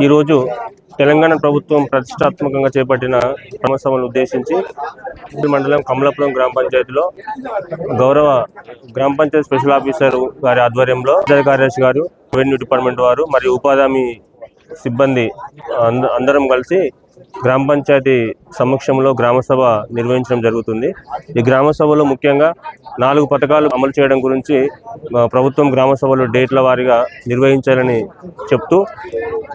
ఈరోజు తెలంగాణ ప్రభుత్వం ప్రతిష్టాత్మకంగా చేపట్టిన క్రమసభను ఉద్దేశించి మండలం కమలాపురం గ్రామ పంచాయతీలో గౌరవ గ్రామ పంచాయతీ స్పెషల్ ఆఫీసర్ గారి ఆధ్వర్యంలో కార్యదర్శి గారు రెవెన్యూ డిపార్ట్మెంట్ వారు మరియు ఉపాధి సిబ్బంది అంద- అందరం కలిసి గ్రామ పంచాయతీ సమక్షంలో గ్రామసభ నిర్వహించడం జరుగుతుంది. ఈ గ్రామసభలో ముఖ్యంగా నాలుగు పథకాలు అమలు చేయడం గురించి ప్రభుత్వం గ్రామసభలు డేట్ల వారీగా నిర్వహించాలని చెప్తూ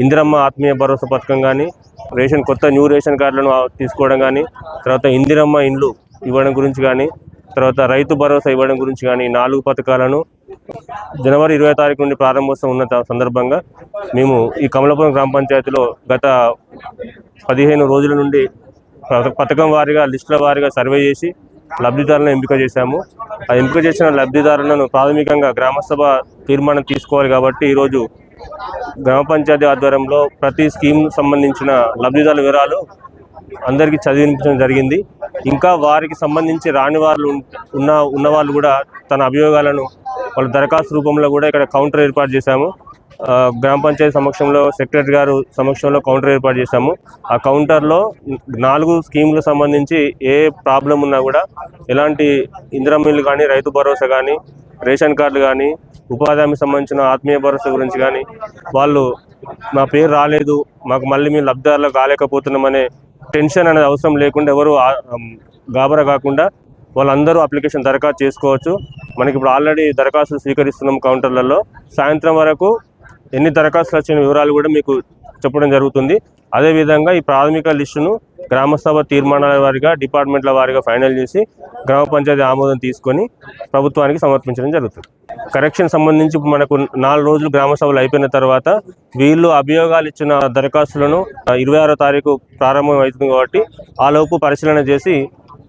ఇందిరమ్మ ఆత్మీయ భరోసా పథకం కానీ రేషన్ కొత్త న్యూ రేషన్ కార్డులను తీసుకోవడం కానీ తర్వాత ఇందిరమ్మ ఇండ్లు ఇవ్వడం గురించి కానీ తర్వాత రైతు భరోసా ఇవ్వడం గురించి కానీ నాలుగు పథకాలను జనవరి ఇరవై తారీఖు నుండి ప్రారంభోత్సవం ఉన్న సందర్భంగా మేము ఈ కమలాపురం గ్రామ పంచాయతీలో గత పదిహేను రోజుల నుండి పథకం వారీగా లిస్టుల వారీగా సర్వే చేసి లబ్ధిదారులను ఎంపిక చేశాము. ఆ ఎంపిక చేసిన లబ్ధిదారులను ప్రాథమికంగా గ్రామసభ తీర్మానం తీసుకోవాలి కాబట్టి ఈరోజు గ్రామ పంచాయతీ ఆధ్వర్యంలో ప్రతి స్కీమ్ సంబంధించిన లబ్ధిదారుల వివరాలు అందరికీ చదివించడం జరిగింది. ఇంకా వారికి సంబంధించి రాని వాళ్ళు ఉన్న ఉన్న వాళ్ళు కూడా తన అభియోగాలను వాళ్ళ దరఖాస్తు రూపంలో కూడా ఇక్కడ కౌంటర్ ఏర్పాటు చేశాము. గ్రామ పంచాయతీ సమక్షంలో సెక్రటరీ గారు సమక్షంలో కౌంటర్ ఏర్పాటు చేశాము. ఆ కౌంటర్లో నాలుగు స్కీములకు సంబంధించి ఏ ప్రాబ్లం ఉన్నా కూడా ఎలాంటి ఇంద్రమిల్లు కానీ రైతు భరోసా కానీ రేషన్ కార్డులు కానీ ఉపాధి హామీ సంబంధించిన ఆత్మీయ భరోసా గురించి కానీ వాళ్ళు మా పేరు రాలేదు మాకు మళ్ళీ మేము లబ్ధిదారులు కాలేకపోతున్నామనే టెన్షన్ అనేది అవసరం లేకుండా ఎవరు గాబరా కాకుండా వాళ్ళందరూ అప్లికేషన్ దరఖాస్తు చేసుకోవచ్చు. మనకి ఇప్పుడు ఆల్రెడీ దరఖాస్తులు స్వీకరిస్తున్నాం కౌంటర్లలో. సాయంత్రం వరకు ఎన్ని దరఖాస్తులు వచ్చిన వివరాలు కూడా మీకు చెప్పడం జరుగుతుంది. అదేవిధంగా ఈ ప్రాథమిక లిస్టును గ్రామసభ తీర్మానాల వారిగా డిపార్ట్మెంట్ల వారిగా ఫైనల్ చేసి గ్రామ పంచాయతీ ఆమోదం తీసుకొని ప్రభుత్వానికి సమర్పించడం జరుగుతుంది. కరెక్షన్ సంబంధించి మనకు నాలుగు రోజులు గ్రామ సభలు అయిపోయిన తర్వాత వీళ్ళు అభియోగాలు ఇచ్చిన దరఖాస్తులను ఇరవై ఆరో తారీఖు ప్రారంభం అవుతుంది కాబట్టి ఆ లోపు పరిశీలన చేసి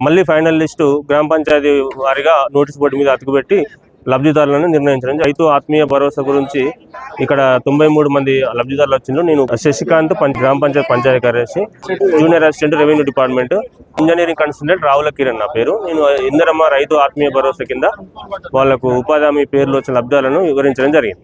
మళ్ళీ ఫైనల్ లిస్టు గ్రామ పంచాయతీ వారిగా నోటీస్ బోర్డు మీద అతుకుపెట్టి లబ్ధిదారులను నిర్ణయించడం రైతు ఆత్మీయ భరోసా గురించి ఇక్కడ తొంభై మూడు మంది లబ్ధిదారులు వచ్చిండ్రు. నేను శశికాంత్ గ్రామ పంచాయతీ పంచాయతీ కార్యదర్శి junior assistant revenue department engineering consultant Ravula Kiran నా పేరు. నేను ఇందరమ్మ రైతు ఆత్మీయ భరోసా కింద వాళ్ళకు ఉపాధి హామీ పేర్లు వచ్చిన లబ్ధాలను వివరించడం జరిగింది.